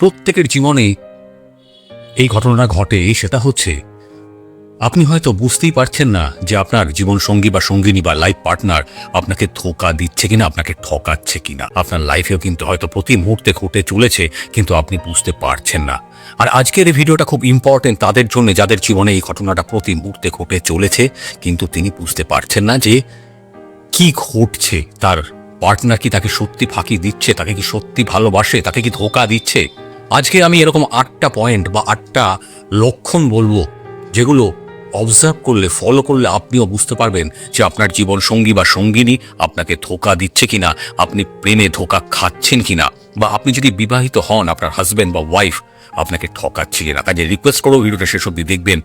প্রত্যেকের জীবনে এই ঘটনা ঘটে, সেটা হচ্ছে, আপনি হয়তো বুঝতেই পারছেন না যে আপনার জীবন সঙ্গী বা সঙ্গিনী বা লাইফ পার্টনার আপনাকে ধোকা দিচ্ছে কিনা, আপনাকে ঠকাচ্ছে কিনা। আপনার লাইফেও কিন্তু হয়তো প্রতি মুহূর্তে ঘটে চলেছে, কিন্তু আপনি বুঝতে পারছেন না। আর আজকের এই ভিডিওটা খুব ইম্পর্টেন্ট তাদের জন্য, যাদের জীবনে এই ঘটনাটা প্রতি মুহূর্তে ঘটে চলেছে, কিন্তু তিনি বুঝতে পারছেন না যে কি ঘটছে। তার পার্টনার কি তাকে সত্যি ফাঁকি দিচ্ছে? তাকে কি সত্যি ভালোবাসে? তাকে কি ধোকা দিচ্ছে? আজকে আমি এরকম আটটা পয়েন্ট বা আটটা লক্ষণ বলব যেগুলো অবজার্ভ করলে ফলো করলে আপনিও বুঝতে পারবেন যে আপনার জীবন সঙ্গী বা সঙ্গিনী আপনাকে ধোকা দিচ্ছে কিনা, আপনি প্রেমে ধোকা খাচ্ছেন কিনা বা আপনি যদি বিবাহিত হন আপনার হাজব্যান্ড বা ওয়াইফ আপনাকে ঠকাচ্ছে কিনা। কাজে রিকোয়েস্ট করো ভিডিওটা শেষ অব্দি দেখবেন।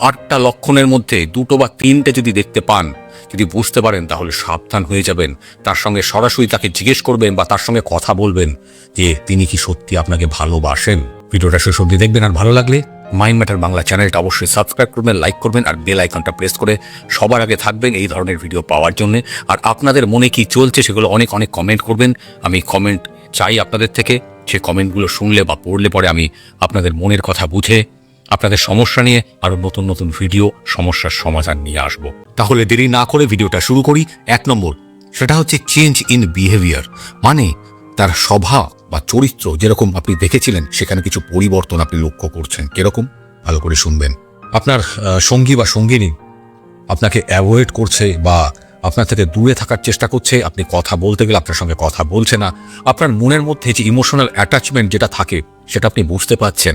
আটটা লক্ষণের মধ্যে দুটো বা তিনটে যদি দেখতে পান, যদি বুঝতে পারেন, তাহলে সাবধান হয়ে যাবেন। তার সঙ্গে সরাসরি তাকে জিজ্ঞেস করবেন বা তার সঙ্গে কথা বলবেন যে তিনি কি সত্যি আপনাকে ভালোবাসেন। ভিডিওটা শেষ অব্দি দেখবেন আর ভালো লাগলে মাইন্ড ম্যাটার বাংলা চ্যানেলটা অবশ্যই সাবস্ক্রাইব করবেন, লাইক করবেন আর বেল আইকনটা প্রেস করে সবার আগে থাকবেন এই ধরনের ভিডিও পাওয়ার জন্য। আর আপনাদের মনে কি চলছে সেগুলো অনেক অনেক কমেন্ট করবেন। আমি কমেন্ট চাই আপনাদের থেকে। সে কমেন্টগুলো শুনলে বা পড়লে পরে আমি আপনাদের মনের কথা বুঝে আপনাদের সমস্যা নিয়ে আরও নতুন নতুন ভিডিও সমস্যার সমাধান নিয়ে আসব। তাহলে দেরি না করে ভিডিওটা শুরু করি। এক নম্বর, সেটা হচ্ছে চেঞ্জ ইন বিহেভিয়ার মানে তার স্বভাব বা চরিত্র যেরকম আপনি দেখেছিলেন, সেখানে কিছু পরিবর্তন আপনি লক্ষ্য করছেন। কীরকম? ভালো করে শুনবেন। আপনার সঙ্গী বা সঙ্গিনী আপনাকে অ্যাভয়েড করছে বা আপনার থেকে দূরে থাকার চেষ্টা করছে, আপনি কথা বলতে গেলে আপনার সঙ্গে কথা বলছে না। আপনার মনের মধ্যে যে ইমোশনাল অ্যাটাচমেন্ট যেটা থাকে, সেটা আপনি বুঝতে পাচ্ছেন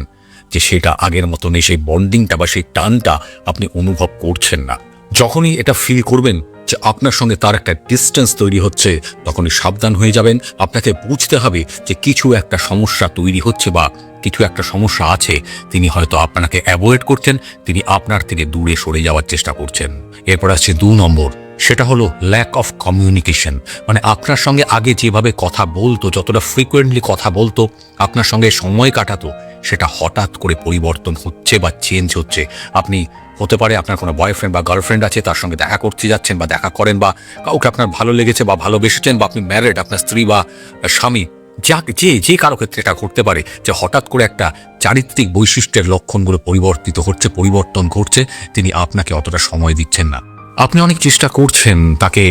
যে সেটা আগের মতো নেই সেই বন্ডিংটা বা সেই টানটা আপনি অনুভব করছেন না। যখনই এটা ফিল করবেন যে আপনার সঙ্গে তার একটা ডিস্টেন্স তৈরি হচ্ছে, তখনই সাবধান হয়ে যাবেন। আপনাকে বুঝতে হবে যে কিছু একটা সমস্যা তৈরি হচ্ছে বা কিছু একটা সমস্যা আছে, তিনি হয়তো আপনাকে অ্যাভয়েড করছেন, তিনি আপনার থেকে দূরে সরে যাওয়ার চেষ্টা করছেন। এরপর আসছে দু নম্বর, সেটা হলো ল্যাক অফ কমিউনিকেশন মানে আপনার সঙ্গে আগে যেভাবে কথা বলতো, যতটা ফ্রিকোয়েন্টলি কথা বলতো, আপনার সঙ্গে সময় কাটাতো সেটা হঠাৎ করে পরিবর্তন হচ্ছে বা চেঞ্জ হচ্ছে। আপনি হতে পারে আপনার কোনো বয়ফ্রেন্ড বা গার্লফ্রেন্ড আছে, তার সঙ্গে দেখা করতে যাচ্ছেন বা দেখা করেন বা কাউকে আপনার ভালো লেগেছে বা ভালোবেসেছেন বা আপনি ম্যারেড আপনার স্ত্রী বা স্বামী, যা যে যে কারও ক্ষেত্রে এটা করতে পারে যে হঠাৎ করে একটা চারিত্রিক বৈশিষ্ট্যের লক্ষণগুলো পরিবর্তিত হচ্ছে, পরিবর্তন ঘটছে, তিনি আপনাকে অতটা সময় দিচ্ছেন না। আপনি অনেক চেষ্টা করছেন তাকে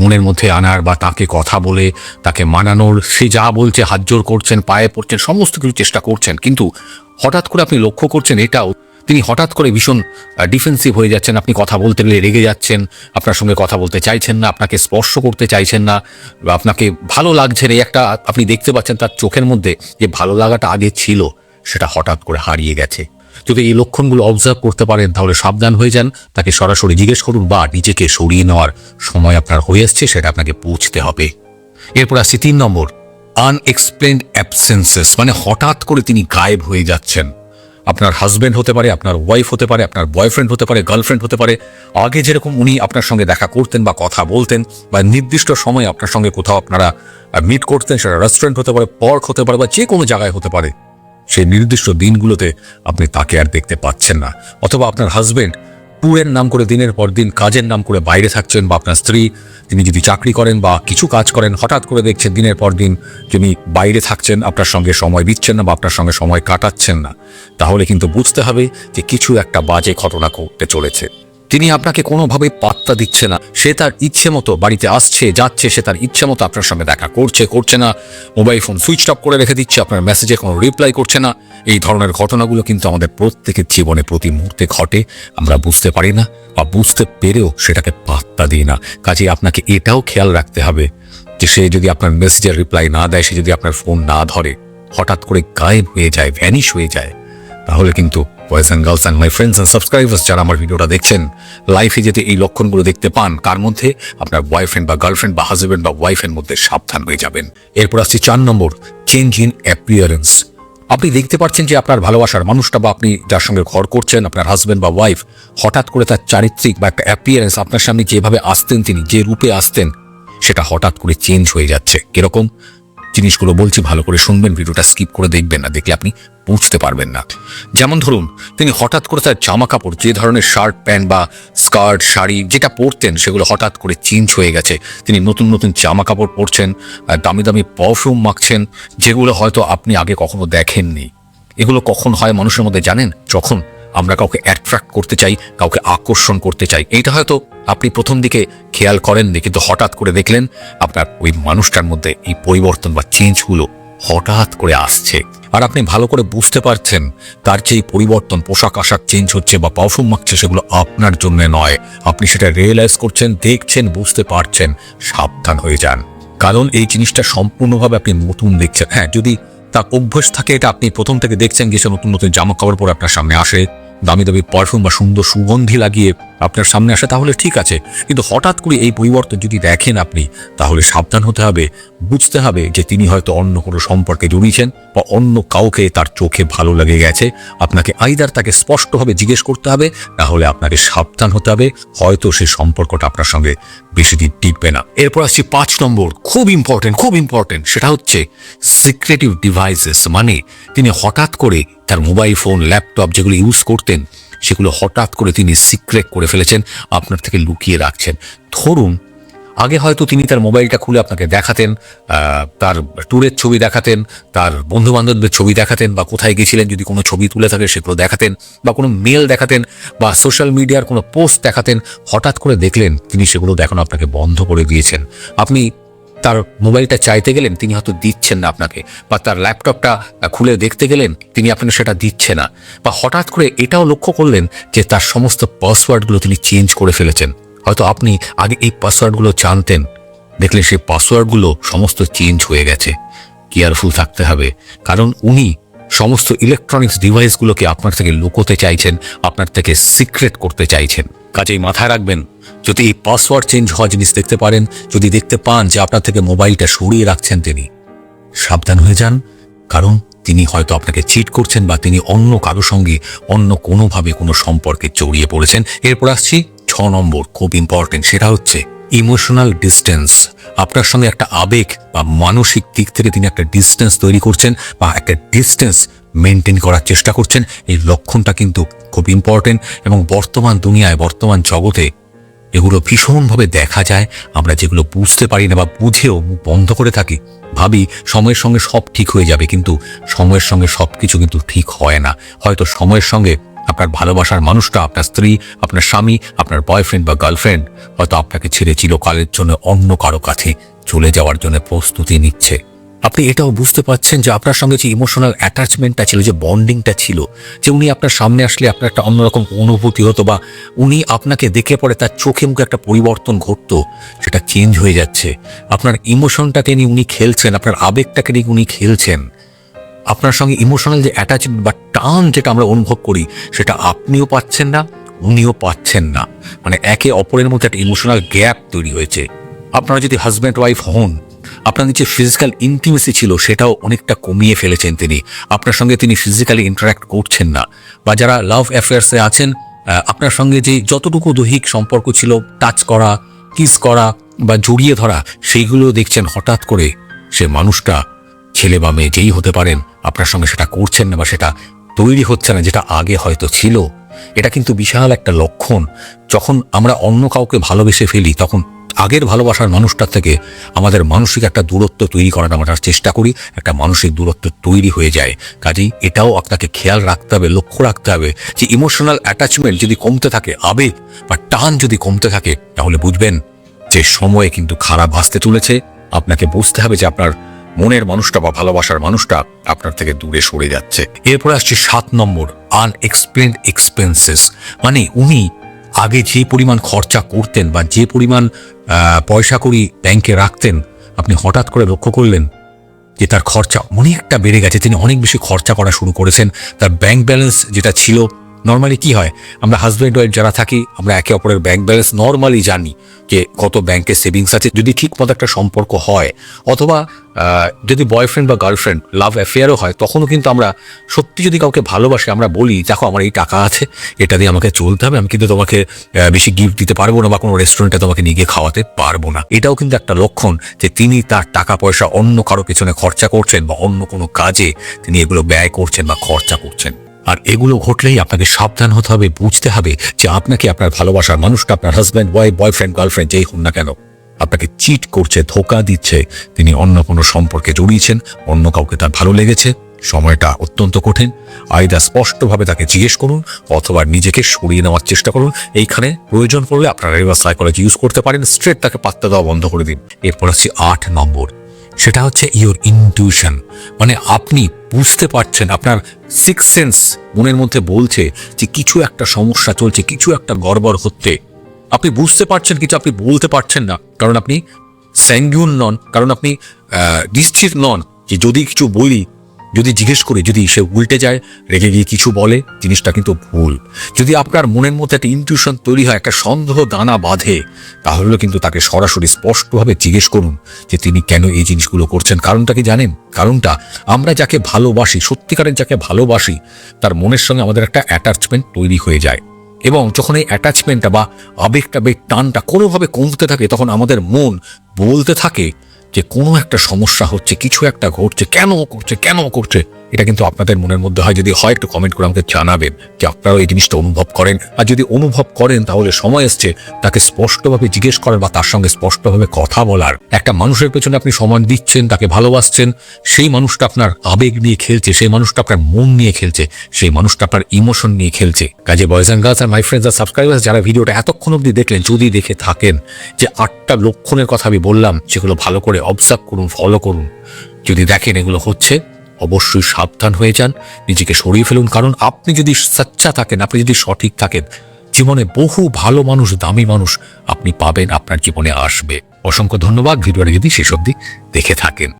মনের মধ্যে আনার বা তাকে কথা বলে, তাকে মানানোর, সে যা বলছে, হাত জোর করছেন, পায়ে পড়ছেন, সমস্ত কিছু চেষ্টা করছেন। কিন্তু হঠাৎ করে আপনি লক্ষ্য করছেন এটাও, তিনি হঠাৎ করে ভীষণ ডিফেন্সিভ হয়ে যাচ্ছেন, আপনি কথা বলতে গেলে রেগে যাচ্ছেন, আপনার সঙ্গে কথা বলতে চাইছেন না, আপনাকে স্পর্শ করতে চাইছেন না, বা আপনাকে ভালো লাগছে না, এই একটা আপনি দেখতে পাচ্ছেন তার চোখের মধ্যে যে ভালো লাগাটা আগে ছিল, সেটা হঠাৎ করে হারিয়ে গেছে। যদি এই লক্ষণগুলো অবজার্ভ করতে পারেন, তাহলে সাবধান হয়ে যান। তাকে সরাসরি জিজ্ঞেস করুন বা নিজেকে সরিয়ে নেওয়ার সময় আপনার হয়ে আসছে, সেটা আপনাকে বুঝতে হবে। এরপর আসছে তিন নম্বর আনএক্সপ্লেন্ড অ্যাবসেন্সেস মানে হঠাৎ করে তিনি গায়েব হয়ে যাচ্ছেন। আপনার হাজবেন্ড হতে পারে, আপনার ওয়াইফ হতে পারে, আপনার বয়ফ্রেন্ড হতে পারে গার্লফ্রেন্ড হতে পারে। আগে যেরকম উনি আপনার সঙ্গে দেখা করতেন বা কথা বলতেন, বা নির্দিষ্ট সময় আপনার সঙ্গে কোথাও আপনারা মিট করতেন, সেটা রেস্টুরেন্ট হতে পারে পার্ক হতে পারে, বা যে কোনো জায়গায় হতে পারে সেই নির্দিষ্ট দিনগুলোতে আপনি তাকে আর দেখতে পাচ্ছেন না। অথবা আপনার হাজবেন্ড ট্যুরের নাম করে দিনের পর দিন কাজের নাম করে বাইরে থাকছেন বা আপনার স্ত্রী, তিনি যদি চাকরি করেন বা কিছু কাজ করেন, হঠাৎ করে দেখছেন দিনের পর দিন তিনি বাইরে থাকছেন, আপনার সঙ্গে সময় দিচ্ছেন না বা আপনার সঙ্গে সময় কাটাচ্ছেন না। তাহলে কিন্তু বুঝতে হবে যে কিছু একটা বাজে ঘটনা ঘটতে চলেছে। তিনি আপনাকে কোনোভাবেই পাত্তা দিচ্ছে না। সে তার ইচ্ছে মতো বাড়িতে আসছে, যাচ্ছে, সে তার ইচ্ছে মতো আপনার সঙ্গে দেখা করছে করছে না। মোবাইল ফোন সুইচ অফ করে রেখে দিচ্ছে, আপনার মেসেজে কোনো রিপ্লাই করছে না। এই ধরনের ঘটনাগুলো কিন্তু আমাদের প্রত্যেকের জীবনে প্রতি মুহূর্তে ঘটে। আমরা বুঝতে পারি না বা বুঝতে পেরেও সেটাকে পাত্তা দিই না। কাজে আপনাকে এটাও খেয়াল রাখতে হবে যে সে যদি আপনার মেসেজের রিপ্লাই না দেয়, সে যদি আপনার ফোন না ধরে, হঠাৎ করে গায়েব হয়ে যায় ভ্যানিশ হয়ে যায়, তাহলে কিন্তু boys and girls and my friends and subscribers যারা আমার ভিডিওটা দেখছেন লাইফে যেতে এই লক্ষণগুলো দেখতে পান, কার মধ্যে? আপনার বয়ফ্রেন্ড বা গার্লফ্রেন্ড বা হাজব্যান্ড বা ওয়াইফের মধ্যে সাবধান হয়ে যাবেন। এরপর আসছি চার নম্বর চেঞ্জ ইন অ্যাপিয়ারেন্স আপনি দেখতে পাচ্ছেন যে আপনার ভালোবাসার মানুষটা বা আপনি যার সঙ্গে ঘর করছেন, আপনার হাজব্যান্ড বা ওয়াইফ হঠাৎ করে তার চারিত্রিক বা একটা অ্যাপিয়ারেন্স আপনার সামনে যেভাবে আসতেন তিনি, যে রূপে আসতেন, সেটা হঠাৎ করে চেঞ্জ হয়ে যাচ্ছে। কীরকম? জিনিসগুলো বলছি, ভালো করে শুনবেন, ভিডিওটা স্কিপ করে দেখবেন, না দেখলে আপনি বুঝতে পারবেন না। যেমন ধরুন, তিনি হঠাৎ করে তার জামা কাপড় যে ধরনের শার্ট প্যান্ট বা স্কার্ট শাড়ি, যেটা পরতেন, সেগুলো হঠাৎ করে চেঞ্জ হয়ে গেছে। তিনি নতুন নতুন জামা কাপড় পরছেন দামি দামি পারফিউম মাখছেন, যেগুলো হয়তো আপনি আগে কখনো দেখেননি। এগুলো কখন হয় মানুষের মধ্যে জানেন? যখন আমরা কাউকে অ্যাট্রাক্ট করতে চাই, কাউকে আকর্ষণ করতে চাই। এইটা হয়তো আপনি প্রথম দিকে খেয়াল করেননি, কিন্তু হঠাৎ করে দেখলেন আপনার ওই মানুষটার মধ্যে এই পরিবর্তন বা চেঞ্জগুলো হঠাৎ করে আসছে। আর আপনি ভালো করে বুঝতে পারছেন, তার যে পরিবর্তন, পোশাক আশাক চেঞ্জ হচ্ছে বা পারফিউম মাখছে, সেগুলো আপনার জন্য নয়। আপনি সেটা রিয়েলাইজ করছেন, দেখছেন, বুঝতে পারছেন, সাবধান হয়ে যান। কারণ এই জিনিসটা সম্পূর্ণভাবে আপনি নতুন দেখছেন। হ্যাঁ যদি তার অভ্যেস থাকে এটা আপনি প্রথম থেকে দেখছেন গিয়ে নতুন নতুন জামা কাপড় পরে আপনার সামনে আসে, দামি দামি পারফিউম বা সুন্দর সুগন্ধি লাগিয়ে আপনার সামনে আসে, তাহলে ঠিক আছে। কিন্তু হঠাৎ করে এই পরিবর্তন যদি দেখেন আপনি, তাহলে সাবধান হতে হবে। বুঝতে হবে যে তিনি হয়তো অন্য কোনো সম্পর্কে জড়িয়েছেন বা অন্য কাউকে তার চোখে ভালো লেগে গেছে। আপনাকে আইদার তাকে স্পষ্টভাবে জিজ্ঞেস করতে হবে, তাহলে আপনাকে সাবধান হতে হবে। হয়তো সে সম্পর্কটা আপনার সঙ্গে বেশি দিন টিকবে না। এরপর আসছি পাঁচ নম্বর, খুব ইম্পর্টেন্ট খুব ইম্পর্টেন্ট সেটা হচ্ছে সিক্রেটিভ ডিভাইসেস মানে তিনি হঠাৎ করে তার মোবাইল ফোন ল্যাপটপ যেগুলো ইউজ করতেন, সেগুলো হঠাৎ করে তিনি সিক্রেট করে ফেলেছেন, আপনার থেকে লুকিয়ে রাখছেন। ধরুন আগে হয়তো তিনি তার মোবাইলটা খুলে আপনাকে দেখাতেন তার ট্যুরের ছবি দেখাতেন, তার বন্ধু বান্ধবদের ছবি দেখাতেন, বা কোথায় গেছিলেন যদি কোনো ছবি তুলে থাকে সেগুলো দেখাতেন, বা কোনো মেল দেখাতেন, বা সোশ্যাল মিডিয়ার কোনো পোস্ট দেখাতেন, হঠাৎ করে দেখলেন তিনি সেগুলো দেখানো আপনাকে বন্ধ করে দিয়েছেন। আপনি তার মোবাইলটা চাইতে গেলেন, তিনি হয়তো দিচ্ছেন না আপনাকে, বা তার ল্যাপটপটা খুলে দেখতে গেলেন, তিনি আপনাকে সেটা দিচ্ছে না, বা হঠাৎ করে এটাও লক্ষ্য করলেন যে তার সমস্ত পাসওয়ার্ডগুলো তিনি চেঞ্জ করে ফেলেছেন। হয়তো আপনি আগে এই পাসওয়ার্ডগুলো জানতেন। দেখলেন সেই পাসওয়ার্ডগুলো সমস্ত চেঞ্জ হয়ে গেছে। কেয়ারফুল থাকতে হবে। কারণ উনি সমস্ত ইলেকট্রনিক্স ডিভাইসগুলোকে আপনার থেকে লুকোতে চাইছেন, আপনার থেকে সিক্রেট করতে চাইছেন। কাজেই মাথায় রাখবেন, যদি এই পাসওয়ার্ড চেঞ্জ হওয়া জিনিস দেখতে পারেন, যদি দেখতে পান যে আপনার থেকে মোবাইলটা সরিয়ে রাখছেন তিনি, সাবধান হয়ে যান। কারণ তিনি হয়তো আপনাকে চিট করছেন বা তিনি অন্য কারও সঙ্গে অন্য কোনোভাবে কোনো সম্পর্কে জড়িয়ে পড়েছেন। এরপর আসছি নম্বর খুব ইম্পর্টেন্ট সেটা হচ্ছে ইমোশনাল ডিস্টেন্স আপনার সঙ্গে একটা আবেগ বা মানসিক দিক থেকে তিনি একটা ডিস্টেন্স তৈরি করছেন বা একটা ডিস্টেন্স মেনটেন করার চেষ্টা করছেন, এই লক্ষণটা কিন্তু খুব ইম্পর্টেন্ট এবং বর্তমান দুনিয়ায়, বর্তমান জগতে এগুলো ভীষণভাবে দেখা যায়। আমরা যেগুলো বুঝতে পারি না বা বুঝেও বন্ধ করে থাকি, ভাবি সময়ের সঙ্গে সব ঠিক হয়ে যাবে, কিন্তু সময়ের সঙ্গে সব কিছু কিন্তু ঠিক হয় না। হয়তো সময়ের সঙ্গে আপনার ভালোবাসার মানুষটা, আপনার স্ত্রী, আপনার স্বামী, আপনার বয়ফ্রেন্ড বা গার্লফ্রেন্ড হয়তো আপনাকে ছেড়ে চিরকালের জন্য অন্য কারও কাছে চলে যাওয়ার জন্য প্রস্তুতি নিচ্ছে। আপনি এটাও বুঝতে পারছেন যে আপনার সঙ্গে যে ইমোশনাল অ্যাটাচমেন্টটা ছিল, যে বন্ডিংটা ছিল, যে উনি আপনার সামনে আসলে আপনার একটা অন্যরকম অনুভূতি হতো বা উনি আপনাকে দেখে পরে তার চোখে মুখে একটা পরিবর্তন ঘটতো, সেটা চেঞ্জ হয়ে যাচ্ছে। আপনার ইমোশনটাকে নিয়ে উনি খেলছেন, আপনার আবেগটাকে নিয়ে উনি খেলছেন। আপনার সঙ্গে ইমোশনাল যে অ্যাটাচমেন্ট বা টান যেটা আমরা অনুভব করি, সেটা আপনিও পাচ্ছেন না, উনিও পাচ্ছেন না। মানে একে অপরের মধ্যে একটা ইমোশনাল গ্যাপ তৈরি হয়েছে। আপনারা যদি হাজব্যান্ড ওয়াইফ হন আপনাদের যে ফিজিক্যাল ইন্টিমেসি ছিল, সেটাও অনেকটা কমিয়ে ফেলেছেন তিনি। আপনার সঙ্গে তিনি ফিজিক্যালি ইন্টারাক্ট করছেন না। বা যারা লাভ অ্যাফেয়ার্সে আছেন আপনার সঙ্গে যে যতটুকু দৈহিক সম্পর্ক ছিল টাচ করা কিস করা বা জড়িয়ে ধরা, সেইগুলো দেখছেন হঠাৎ করে সে মানুষটা, ছেলে বা মেয়ে যেই হতে পারেন আপনার সঙ্গে সেটা করছেন না বা সেটা তৈরি হচ্ছে না, যেটা আগে হয়তো ছিল, এটা কিন্তু বিশাল একটা লক্ষণ। যখন আমরা অন্য কাউকে ভালোবেসে ফেলি, তখন আগের ভালোবাসার মানুষটার থেকে আমাদের মানসিক একটা দূরত্ব তৈরি করার আমরা চেষ্টা করি, একটা মানসিক দূরত্ব তৈরি হয়ে যায়। কাজেই এটাও আপনাকে খেয়াল রাখতে হবে, লক্ষ্য রাখতে হবে যে ইমোশনাল অ্যাটাচমেন্ট যদি কমতে থাকে, আবেগ বা টান যদি কমতে থাকে, তাহলে বুঝবেন যে সময়ে কিন্তু খারাপ আসতে চলেছে আপনাকে বুঝতে হবে যে আপনার মনের মানুষটা বা ভালোবাসার মানুষটা আপনার থেকে দূরে সরে যাচ্ছে। এরপর আসছে সাত নম্বর আনএক্সপ্লেন্ড এক্সপেন্সেস মানে উনি আগে যে পরিমাণ খরচা করতেন বা যে পরিমাণ পয়সা করি ব্যাংকে রাখতেন, আপনি হঠাৎ করে লক্ষ্য করলেন যে তার খরচা অনেকটা বেড়ে গেছে। তিনি অনেক বেশি খরচা করা শুরু করেছেন। তার ব্যাংক ব্যালেন্স যেটা ছিল নর্মালি কি হয়? আমরা হাজব্যান্ড ওয়াইফ যারা থাকি, আমরা একে অপরের ব্যাংক ব্যালেন্স নর্মালি জানি যে কত ব্যাংকে সেভিংস আছে। যদি ঠিক মতো একটা সম্পর্ক হয়, অথবা যদি বয়ফ্রেন্ড বা গার্লফ্রেন্ড লাভ অ্যাফেয়ারও হয়, তখনও কিন্তু আমরা সত্যি যদি কাউকে ভালোবাসি, আমরা বলি, দেখো, আমার এই টাকা আছে, এটা দিয়ে আমাকে চলতে হবে, আমি কিন্তু তোমাকে বেশি গিফট দিতে পারব না বা কোনো রেস্টুরেন্টে তোমাকে নিয়ে গিয়ে খাওয়াতে পারব না। এটাও কিন্তু একটা লক্ষণ যে তিনি তার টাকা পয়সা অন্য কারও পেছনে খরচা করছেন বা অন্য কোনো কাজে তিনি এগুলো ব্যয় করছেন বা খরচা করছেন। আর এগুলো ঘটলেই আপনাকে সাবধান হতে হবে, বুঝতে হবে যে আপনাকে আপনার ভালোবাসার মানুষটা, আপনার হাজব্যান্ড ওয়াইফ বয়ফ্রেন্ড গার্লফ্রেন্ড যেই হন না কেন, আপনাকে চিট করছে, ধোকা দিচ্ছে। তিনি অন্য কোনো সম্পর্কে জড়িয়েছেন, অন্য কাউকে তার ভালো লেগেছে। সময়টা অত্যন্ত কঠিন। আয়দা স্পষ্টভাবে তাকে জিজ্ঞেস করুন অথবা নিজেকে সরিয়ে নেওয়ার চেষ্টা করুন। এইখানে প্রয়োজন পড়লে আপনারা রিভার্স সাইকোলজি ইউজ করতে পারেন। স্ট্রেট তাকে পাত্তা দেওয়া বন্ধ করে দিন। এরপর আসছি আট নম্বর। সেটা হচ্ছে ইওর ইনটিউশন মানে আপনি বুঝতে পারছেন, আপনার সিক্স সেন্স মনের মধ্যে বলছে যে কিছু একটা সমস্যা চলছে, কিছু একটা গড়বড় হচ্ছে। আপনি বুঝতে পারছেন কিছু, আপনি বলতে পারছেন না। কারণ আপনি স্যাঙ্গুন নন, কারণ আপনি নিশ্চিত নন যে যদি কিছু বলি যদি জিজ্ঞেস করি, যদি সে উল্টে যায়, রেগে গিয়ে কিছু বলে, জিনিসটা কিন্তু ভুল। যদি আপনার মনের মধ্যে একটা ইনটিউশন তৈরি হয়, একটা সন্দেহ দানা বাঁধে তাহলে কিন্তু তাকে সরাসরি স্পষ্টভাবে জিজ্ঞেস করুন যে তিনি কেন এই জিনিসগুলো করছেন। কারণটা কি জানেন? কারণটা, আমরা যাকে ভালোবাসি, সত্যিকারের যাকে ভালোবাসি, তার মনের সঙ্গে আমাদের একটা অ্যাটাচমেন্ট তৈরি হয়ে যায়। এবং যখন এই অ্যাটাচমেন্টটা বা আবেগটা, বেগ, টানটা কোনোভাবে কমতে থাকে, তখন আমাদের মন বলতে থাকে যে কোনো একটা সমস্যা হচ্ছে কিছু একটা ঘটছে কেন করছে কেন করছে এটা কিন্তু আপনাদের মনের মধ্যে হয়। যদি হয়, একটু কমেন্ট করে আমাকে জানাবেন যে আপনারাও এই জিনিসটা অনুভব করেন। আর যদি অনুভব করেন, তাহলে সময় এসছে তাকে স্পষ্টভাবে জিজ্ঞেস করার বা তার সঙ্গে স্পষ্টভাবে কথা বলার। একটা মানুষের পেছনে আপনি সময় দিচ্ছেন, তাকে ভালোবাসছেন, সেই মানুষটা আপনার আবেগ নিয়ে খেলছে, সেই মানুষটা আপনার মন নিয়ে খেলছে, সেই মানুষটা আপনার ইমোশন নিয়ে খেলছে। কাজে বয়েজ অ্যান্ড গার্লস আর মাই ফ্রেন্ডস আর সাবস্ক্রাইবার্স যারা ভিডিওটা এতক্ষণ অবধি দেখলেন, যদি দেখে থাকেন যে আটটা লক্ষণের কথা আমি বললাম, সেগুলো ভালো করে অবজার্ভ করুন ফলো করুন। যদি দেখেন এগুলো হচ্ছে অবশ্যই সাবধান হয়ে যান, নিজেকে সরিয়ে ফেলুন। কারণ আপনি যদি সচ্চা থাকেন, আপনি যদি সঠিক থাকেন, জীবনে বহু ভালো মানুষ, দামি মানুষ আপনি পাবেন, আপনার জীবনে আসবে। অসংখ্য ধন্যবাদ, ভিডিওটা যদি সেসব অবধি দেখে থাকেন।